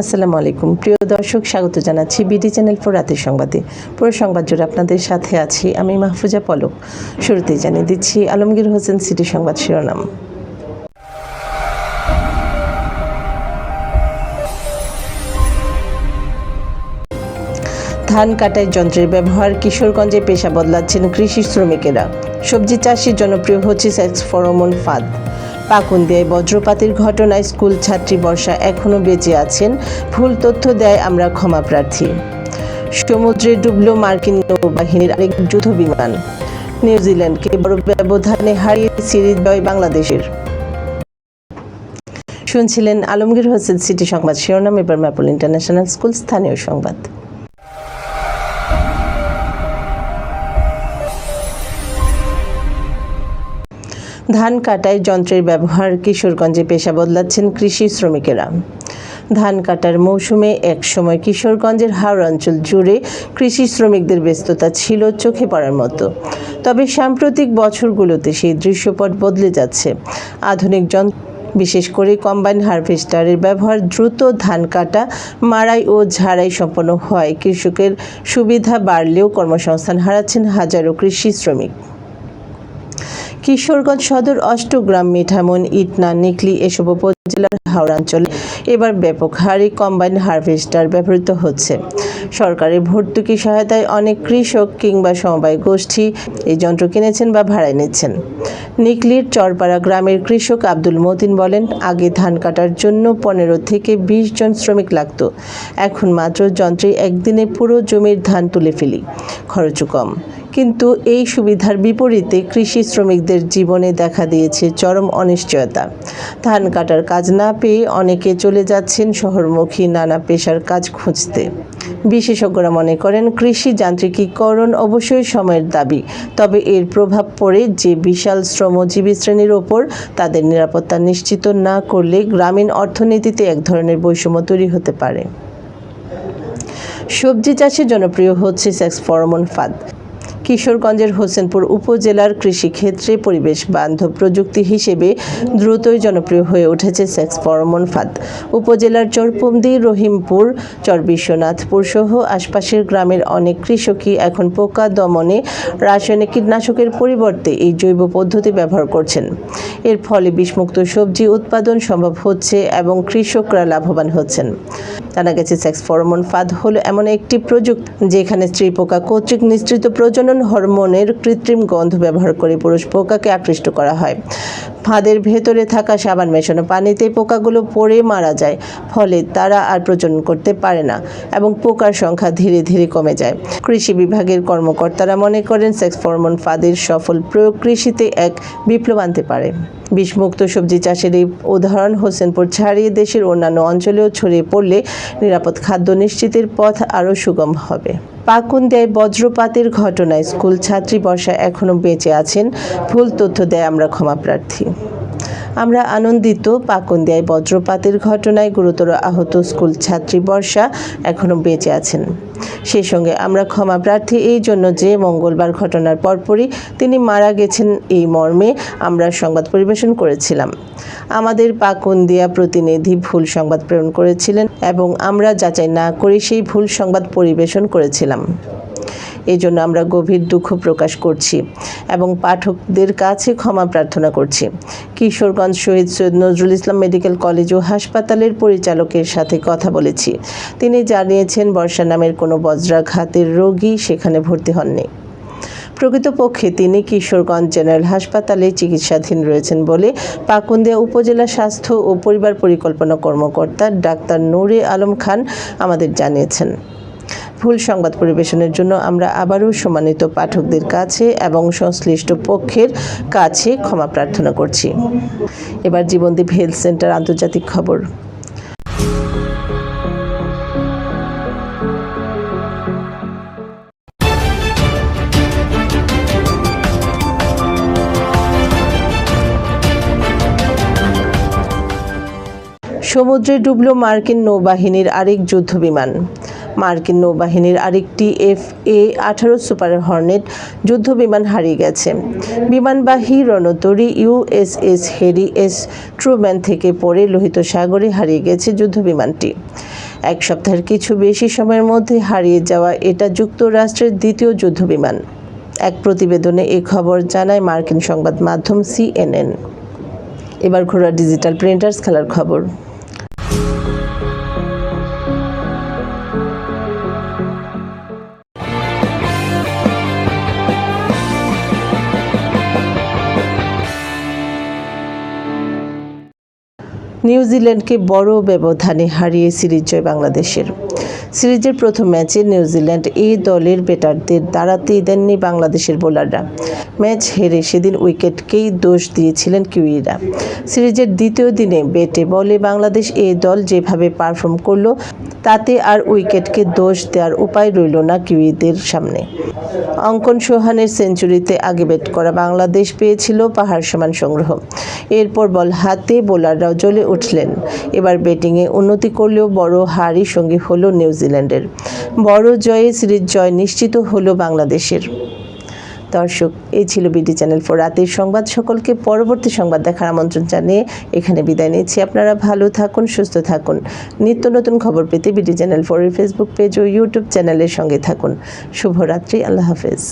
আসসালামু আলাইকুম। প্রিয় দর্শক, স্বাগত জানাচ্ছি বিডি চ্যানেল ফোর রাতের সংবাদে। পুরো সংবাদ জুড়ে আপনাদের সাথে আছি আমি মাহফুজা পলক। শুরুতেই জানিয়ে দিচ্ছি আলমগীর হোসেন সিটি সংবাদ শিরোনাম। ধান কাটায় যন্ত্রের ব্যবহার, কিশোরগঞ্জে পেশা বদলাচ্ছেন কৃষি শ্রমিকেরা। সবজি চাষি জনপ্রিয় হচ্ছে সেক্স ফরমন ফাঁদ। পাকুন্দিয়ায় বজ্রপাতের ঘটনায় স্কুল ছাত্রী বর্ষা এখনও বেঁচে আছেন। ভুল তথ্য দেয় আমরা ক্ষমা প্রার্থী। সমুদ্রে ডুবল মার্কিন নৌবাহিনীর আরেক যুদ্ধ বিমান। নিউজিল্যান্ডকে বড় ব্যবধানে হারিয়ে সিরিজ জয় বাংলাদেশের। শুনছিলেন আলমগীর হোসেন, সিটি সংবাদ শিরোনাম, এবার ম্যাপল ইন্টারন্যাশনাল স্কুল স্থানীয় সংবাদ। ধান কাটায় যন্ত্রের ব্যবহার কিশোরগঞ্জে পেশা বদলাচ্ছেন কৃষি শ্রমিকেরা। ধান কাটার মৌসুমে এক সময় কিশোরগঞ্জের হাওড় অঞ্চল জুড়ে কৃষি শ্রমিকদের ব্যস্ততা ছিল চোখে পড়ার মতো। তবে সাম্প্রতিক বছরগুলোতে সেই দৃশ্যপট বদলে যাচ্ছে। আধুনিক যন্ত্র, বিশেষ করে কম্বাইন হারভেস্টারের ব্যবহার দ্রুত ধান কাটা, মাড়াই ও ঝাড়াই সম্পন্ন হয় কৃষকের সুবিধা বাড়লেও কর্মসংস্থান হারাচ্ছেন হাজারো কৃষি শ্রমিক। কিশোরগঞ্জ সদর অষ্টগ্রাম, মিঠামন, ইটনা, নিকলি এসব উপজেলার হাওড়াঞ্চলে এবার ব্যাপক হারে কম্বাইন হারভেস্টার ব্যবহৃত হচ্ছে। সরকারের ভর্তুকি সহায়তায় অনেক কৃষক কিংবা সমবায় গোষ্ঠী এই যন্ত্র কিনেছেন বা ভাড়ায় নিচ্ছেন। নিকলির চরপাড়া গ্রামের কৃষক আব্দুল মতিন বলেন, আগে ধান কাটার জন্য পনেরো থেকে বিশ জন শ্রমিক লাগতো। এখন মাত্র যন্ত্রে একদিনে পুরো জমির ধান তুলে ফেলি। খরচও কম। কিন্তু এই সুবিধার বিপরীতে কৃষি শ্রমিকদের জীবনে দেখা দিয়েছে চরম অনিশ্চয়তা। ধান কাটার কাজ না পেয়ে অনেকে চলে যাচ্ছেন শহরমুখী নানা পেশার কাজ খুঁজতে। বিশেষজ্ঞরা মনে করেন, কৃষি যান্ত্রিকীকরণ অবশ্যই সময়ের দাবি, তবে এর প্রভাব পড়ে যে বিশাল শ্রমজীবী শ্রেণির ওপর তাদের নিরাপত্তা নিশ্চিত না করলে গ্রামীণ অর্থনীতিতে এক ধরনের বৈষম্য তৈরি হতে পারে। সবজি চাষে জনপ্রিয় হচ্ছে সেক্স ফরমন ফাঁদ। কিশোরগঞ্জের হোসেনপুর উপজেলার কৃষিক্ষেত্রে পরিবেশ বান্ধব প্রযুক্তি হিসেবে দ্রুতই জনপ্রিয় হয়ে উঠেছে সেক্স ফরমন ফাঁদ। উপজেলার চরপন্দি, রহিমপুর চর বিশ্বনাথপুর সহ আশপাশের গ্রামের অনেক কৃষকই এখন পোকা দমনে রাসায়নিক কীটনাশকের পরিবর্তে এই জৈব পদ্ধতি ব্যবহার করছেন। এর ফলে বিষমুক্ত সবজি উৎপাদন সম্ভব হচ্ছে এবং কৃষকরা লাভবান হচ্ছেন। জানা গেছে, সেক্স ফরমোন ফাঁদ হলো এমন একটি প্রযুক্তি যেখানে স্ত্রী পোকা কর্তৃক নিঃসৃত প্রজনন হরমোনের কৃত্রিম গন্ধ ব্যবহার করে পুরুষ পোকাকে আকৃষ্ট করা হয়। ফাঁদের ভেতরে থাকা সাবান মেশানো পানিতে পোকাগুলো পড়ে মারা যায়, ফলে তারা আর প্রজনন করতে পারে না এবং পোকার সংখ্যা ধীরে ধীরে কমে যায়। কৃষি বিভাগের কর্মকর্তারা মনে করেন সেক্স ফরমোন ফাঁদের সফল প্রয়োগ কৃষিতে এক বিপ্লব আনতে পারে। বিষমুক্ত সবজি চাষের এই উদাহরণ হোসেনপুর ছাড়িয়ে দেশের অন্যান্য অঞ্চলেও ছড়িয়ে পড়লে নিরাপদ খাদ্য নিশ্চিতের পথ আরও সুগম হবে। পাকুন্দিয়ায় বজ্রপাতের ঘটনায় স্কুল ছাত্রী বর্ষা এখনও বেঁচে আছেন। ভুল তথ্য দেয় আমরা ক্ষমা প্রার্থী। আমরা আনন্দিত। পাকুন্দিয়ায় বজ্রপাতের ঘটনায় গুরুতর আহত স্কুল ছাত্রী বর্ষা এখনও বেঁচে আছেন। সেই সঙ্গে আমরা ক্ষমা প্রার্থী, এই জন্য যে মঙ্গলবার ঘটনার পরপরই তিনি মারা গেছেন এই মর্মে আমরা সংবাদ পরিবেশন করেছিলাম। আমাদের পাকুন্দিয়া প্রতিনিধি ভুল সংবাদ প্রেরণ করেছিলেন এবং আমরা যাচাই না করে সেই ভুল সংবাদ পরিবেশন করেছিলাম। এই জন্য আমরা গভীর দুঃখ প্রকাশ করছি এবং পাঠকদের কাছে ক্ষমা প্রার্থনা করছি। কিশোরগঞ্জ শহীদ সৈয়দ নজরুল ইসলাম মেডিকেল কলেজ ও হাসপাতালের পরিচালকের সাথে কথা বলেছি। তিনি জানিয়েছেন, বর্ষা নামের কোনো বজ্রাঘাতের রোগী সেখানে ভর্তি হননি। প্রকৃতপক্ষে তিনি কিশোরগঞ্জ জেনারেল হাসপাতালে চিকিৎসাধীন রয়েছেন বলে পাকুন্দিয়া উপজেলা স্বাস্থ্য ও পরিবার পরিকল্পনা কর্মকর্তা ডাক্তার নূরে আলম খান আমাদের জানিয়েছেন। ভুল সংবাদ পরিবেশনের জন্য আমরা আবারও সম্মানিত পাঠকদের কাছে এবং সংশ্লিষ্ট পক্ষের কাছে ক্ষমা প্রার্থনা করছি। এবার জীবনদীপ হেলথ সেন্টার আন্তর্জাতিক খবর। সমুদ্রে ডুবল মার্কিন নৌবাহিনীর আরেক যুদ্ধ বিমান মার্কিন নৌবাহিনীর আরেকটি এফ এ আঠারো সুপার হর্নেট যুদ্ধ বিমান হারিয়ে গেছে। বিমানবাহী রণতরী ইউএসএস হেরি এস ট্রুম্যান থেকে পড়ে লোহিত সাগরে হারিয়ে গেছে যুদ্ধ বিমানটি এক সপ্তাহের কিছু বেশি সময়ের মধ্যে হারিয়ে যাওয়া এটা যুক্তরাষ্ট্রের দ্বিতীয় যুদ্ধ বিমান এক প্রতিবেদনে এ খবর জানায় মার্কিন সংবাদ মাধ্যম সিএনএন। এবার ঘোরা ডিজিটাল প্রিন্টার্স খেলার খবর। নিউজিল্যান্ডকে বড় ব্যবধানে হারিয়ে সিরিজ জয় বাংলাদেশের। সিরিজের প্রথম ম্যাচে নিউজিল্যান্ড এই দলের ব্যাটারদের দাঁড়াতেই দেননি বাংলাদেশের বোলাররা। ম্যাচ হেরে সেদিন উইকেটকেই দোষ দিয়েছিলেন কিউইরা। সিরিজের দ্বিতীয় দিনে ব্যাটে বলে বাংলাদেশ এই দল যেভাবে পারফর্ম করল, তাতে আর উইকেটকে দোষ দেওয়ার উপায় রইল না কিউইদের সামনে। অঙ্কন সোহানের সেঞ্চুরিতে আগে ব্যাট করা বাংলাদেশ পেয়েছিল পাহাড় সমান সংগ্রহ। এরপর বল হাতে বোলাররাও জ্বলে উঠলেন। এবার ব্যাটিংয়ে উন্নতি করলেও বড় হারই সঙ্গী হল হলো নিউজিল্যান্ডের বড় জয়ে সিরিজ জয় নিশ্চিত হলো বাংলাদেশের। দর্শক এই ছিল বিডি চ্যানেল ফোর রাতের সংবাদ। সকলকে পরবর্তী সংবাদ দেখার আমন্ত্রণ জানিয়ে এখানে বিদায় নিচ্ছি। আপনারা ভালো থাকুন, সুস্থ থাকুন। নিত্য নতুন খবর পেতে বিডি চ্যানেল ফোরের ফেসবুক পেজ ও ইউটিউব চ্যানেলের সঙ্গে থাকুন। শুভরাত্রি, আল্লাহ হাফেজ।